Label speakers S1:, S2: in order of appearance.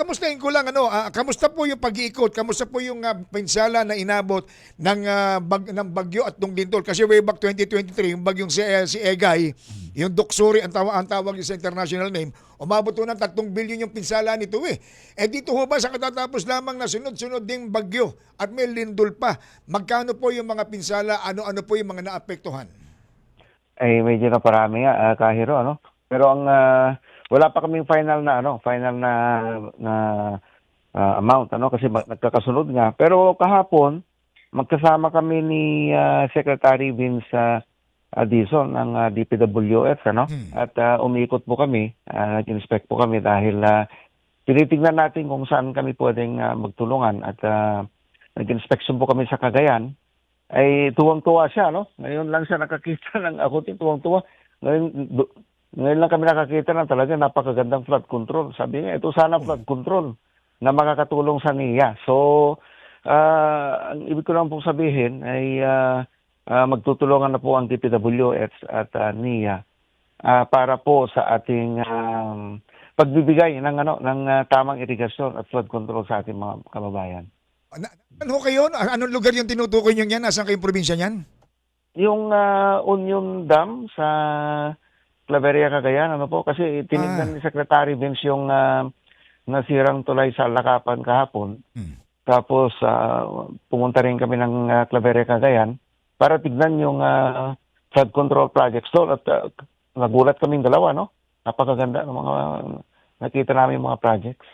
S1: kamustahin ko lang ano, ah, kamusta po yung pag-iikot? Kamusta po yung ah, pinsala na inabot ng ah, bag, ng bagyo at ng lindol? Kasi way back 2023, yung bagyong si, eh, si Egay, yung Duksuri ang tawag ang tawag sa international name, umabot po ng 3 bilyon yung pinsala nito eh. Eh dito ho ba sa katatapos lamang na sunod-sunod ding bagyo at may lindol pa, magkano po yung mga pinsala, ano-ano po yung mga naapektuhan?
S2: ay medyo na parami nga ah, kahiro ano pero ang ah, wala pa kaming final na ano final na na ah, amount ano kasi nagkakasunod nga pero kahapon magkasama kami ni ah, Secretary Vince ah, Addison ng ah, DPWF ano
S1: Hmm.
S2: at ah, umiikot po kami ah, nag-inspect po kami dahil ah, tinitingnan natin kung saan kami pwedeng ah, magtulungan at ah, nag-inspection po kami sa Cagayan ay tuwang-tuwa siya, no? Ngayon lang siya nakakita ng ako tuwang-tuwa. Ngayon, ngayon lang kami nakakita ng talaga napakagandang flood control. Sabi niya, ito sana flood control na makakatulong sa NIA. So, ah, ang ibig ko lang po sabihin ay ah, ah, magtutulungan na po ang DPWH at ah, NIA ah, para po sa ating um, pagbibigay ng ano ng ah, tamang irigasyon at flood control sa ating mga kababayan.
S1: Na, ano kayo? Anong lugar yung tinutukoy nyo yan? Nasaan kayong probinsya niyan?
S2: Yung ah, Union Dam sa Claveria, Cagayan, ano po, kasi
S1: Ah.
S2: tinignan ni Secretary Vince yung ah, nasirang tulay sa Lakapan kahapon.
S1: Hmm.
S2: Tapos ah, pumunta rin kami ng ah, Claveria, Cagayan para tignan yung ah, flood control projects doon at ah, nagulat kaming dalawa, no? Napakaganda ng mga nakita namin mga projects.